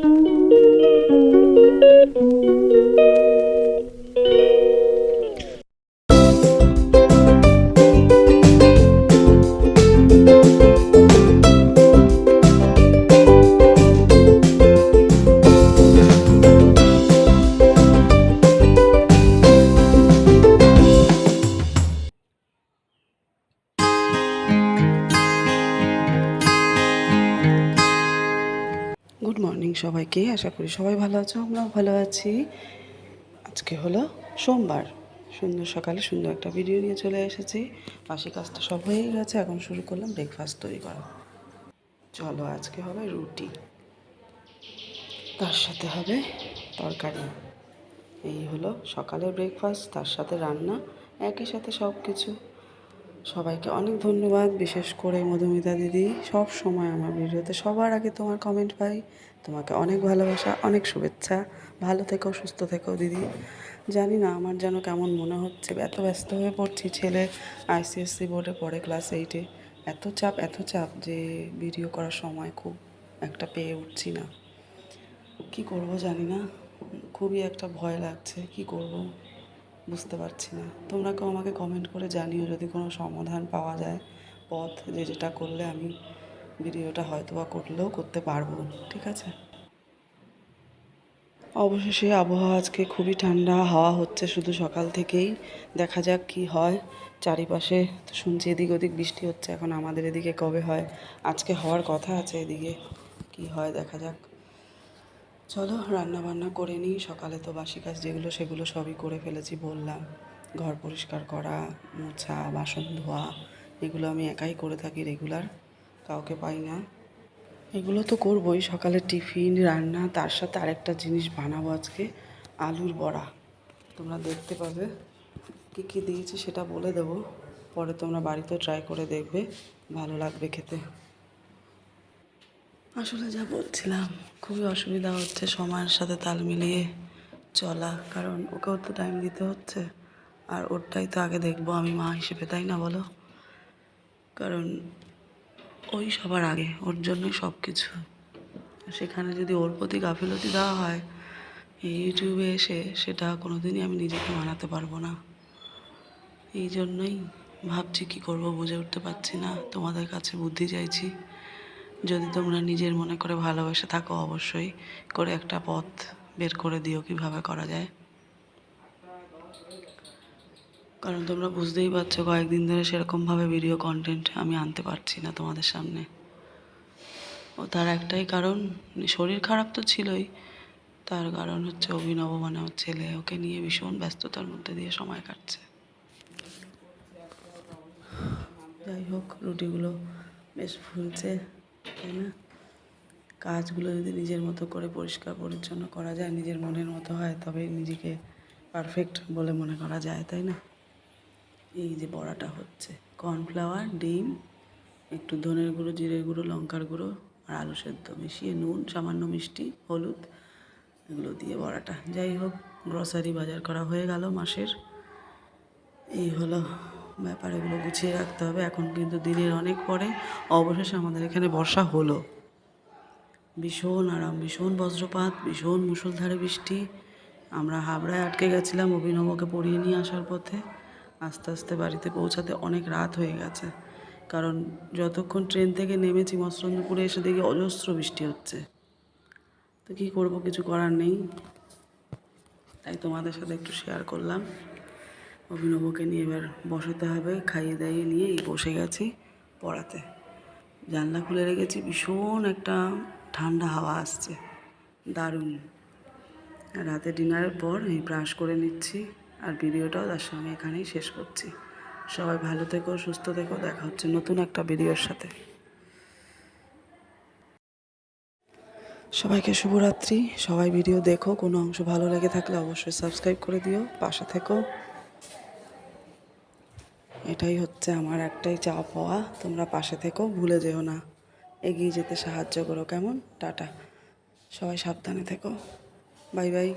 Thank you. Good morning সবাইকে, আশা করি সবাই ভালো আছো, আমরাও ভালো আছি। আজকে হলো সোমবার, সুন্দর সকালে সুন্দর একটা ভিডিও নিয়ে চলে এসেছি। বাসি কাজ তো সব হয়ে গেছে, এখন শুরু করলাম ব্রেকফাস্ট তৈরি করা। চলো আজকে হবে রুটি। তার সাথে হবে তরকারি। এই হলো সকালের ব্রেকফাস্ট তার সাথে রান্না, একই সাথে সব কিছু সবাইকে অনেক ধন্যবাদ, বিশেষ করে মধুমিতা দিদি। সব সময় আমার ভিডিওতে সবার আগে তোমার কমেন্ট পাই। তোমাকে অনেক ভালোবাসা, অনেক শুভেচ্ছা। ভালো থেকো, সুস্থ থেকো দিদি। জানি না আমার যেন কেমন মনে হচ্ছে, এত ব্যস্ত হয়ে পড়ছি ছেলে আইসিএসসি বোর্ডে পড়ে ক্লাস এইটে এত চাপ এত চাপ যে ভিডিও করার সময় খুব একটা পেয়ে উঠছি না। কি করব জানি না, খুবই একটা ভয় লাগছে, কি করব? বুঝতে পারছি না। তোমরা কেউ আমাকে কমেন্ট করে জানিও যদি কোনো সমাধান পাওয়া যায়, পথ যে যেটা করলে আমি ভিডিওটা হয়তো বা করলেও করতে পারব, ঠিক আছে? অবশেষে আবহাওয়া আজকে খুবই ঠান্ডা, হাওয়া হচ্ছে শুধু সকাল থেকেই। দেখা যাক কি হয়। চারিপাশে তো শুনছি এদিক ওদিক বৃষ্টি হচ্ছে, এখন আমাদের এদিকে কবে হয়? আজকে হওয়ার কথা আছে এদিকে। কি হয় দেখা যাক। চলো রান্না বান্না করে নিই। সকালে তো বাসি কাজ যেগুলো, সেগুলো সবই করে ফেলেছি বললাম। ঘর পরিষ্কার করা, মোছা, বাসন ধোয়া, এগুলো আমি একাই করে থাকি রেগুলার কাউকে পাই না। এগুলো তো করবই, সকালে টিফিন, রান্না, তার সাথে আরেকটা জিনিস বানাবো আজকে, আলুর বড়া। তোমরা দেখতে পাবে কী কী দিয়েছি সেটা বলে দেবো, পরে তোমরা বাড়িতে ট্রাই করে দেখবে, ভালো লাগবে খেতে। আসলে যা বলছিলাম, খুবই অসুবিধা হচ্ছে সময়ের সাথে তাল মিলিয়ে চলা। কারণ ওকেও তো টাইম দিতে হচ্ছে, আর ওরটাই তো আগে দেখব আমি মা হিসেবে, তাই না বলো? কারণ ওই সবার আগে, ওর জন্যই সব কিছু সেখানে যদি ওর প্রতি গাফিলতি দেওয়া হয়, এই ইউটিউবে এসে সেটা কোনো দিনই আমি নিজেকে মানাতে পারব না। এই জন্যই ভাবছি কি করব বুঝে উঠতে পারছি না। তোমাদের কাছে বুদ্ধি চাইছি যদি তোমরা নিজের মনে করে ভালোবেসে থাকো, অবশ্যই করে একটা পথ বের করে দিও কীভাবে করা যায়। কারণ তোমরা বুঝতেই পারছ, কয়েকদিন ধরে সেরকমভাবে ভিডিও কন্টেন্ট আমি আনতে পারছি না তোমাদের সামনে। ও তার একটাই কারণ, শরীর খারাপ তো ছিলই। তার কারণ হচ্ছে অভিনব মানে আমার ছেলে, ওকে নিয়ে ভীষণ ব্যস্ততার মধ্যে দিয়ে সময় কাটছে। যাই হোক, রুটিগুলো বেশ ফুলছে। তাই না? কাজগুলো যদি নিজের মতো করে পরিষ্কার পরিচ্ছন্ন করা যায়, নিজের মনের মতো হয় তবে নিজেকে পারফেক্ট বলে মনে করা যায়, তাই না? এই যে বড়াটা হচ্ছে। কর্নফ্লাওয়ার ডিম, একটু ধনের গুঁড়ো, জিরের গুঁড়ো, লঙ্কার গুঁড়ো আর আলু সেদ্ধ। মিশিয়ে নুন, সামান্য মিষ্টি, হলুদ, এগুলো দিয়ে বড়াটা। যাই হোক গ্রসারি বাজার করা হয়ে গেল মাসের। এই হলো ব্যাপার, এগুলো গুছিয়ে রাখতে হবে। এখন কিন্তু দিনের অনেক পরে অবশেষে আমাদের এখানে বর্ষা হলো। ভীষণ আরাম, ভীষণ বজ্রপাত, ভীষণ মুষলধারে বৃষ্টি। আমরা হাবড়ায় আটকে গেছিলাম অভিনবকে পড়িয়ে নিয়ে আসার পথে। আস্তে আস্তে বাড়িতে পৌঁছাতে অনেক রাত হয়ে গেছে। কারণ যতক্ষণ ট্রেন থেকে নেমেছি মসরন্দপুরে এসে দেখি অজস্র বৃষ্টি হচ্ছে। তো কী করব, কিছু করার নেই। তাই তোমাদের সাথে একটু শেয়ার করলাম। অভিনবকে নিয়ে এবার বসাতে হবে, খাইয়ে দাইয়ে নিয়ে এই বসে গেছি পড়াতে। জানলা খুলে রেখেছি, ভীষণ একটা ঠান্ডা হাওয়া আসছে। দারুণ। রাতে ডিনারের পর এই ব্রাশ করে নিচ্ছি আর ভিডিওটাও তার সঙ্গে এখানেই শেষ করছি। সবাই ভালো থেকো, সুস্থ থেকো, দেখা হচ্ছে নতুন একটা ভিডিওর সাথে। সবাইকে শুভরাত্রি। সবাই ভিডিও দেখো, কোনো অংশ ভালো লেগে থাকলে অবশ্যই সাবস্ক্রাইব করে দিও। পাশে থেকো। এটাই হচ্ছে আমার একটাই চাওয়া পাওয়া। তোমরা পাশে থেকো, ভুলে যেও না। এগিয়ে যেতে সাহায্য করো, কেমন? টাটা। সবাই সাবধানে থেকো। Bye bye.